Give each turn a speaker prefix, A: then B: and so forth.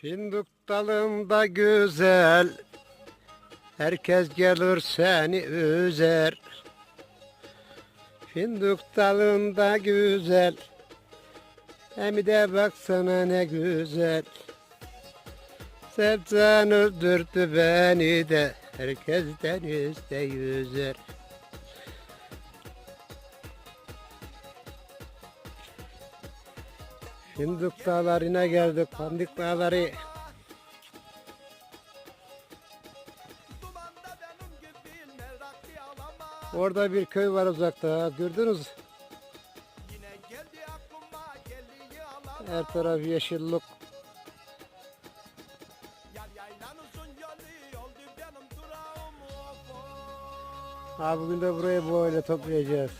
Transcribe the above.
A: Fındık dalında güzel Herkes gelir seni üzer. Fındık dalında güzel Hem de baksana ne güzel. Sevdan öldürdü beni de Herkes denizde yüzer Fındık dağlarına geldik, pandik dağları. Orada bir köy var uzakta, gördünüz. Her taraf yeşillik. Ha bugün de burayı böyle toplayacağız.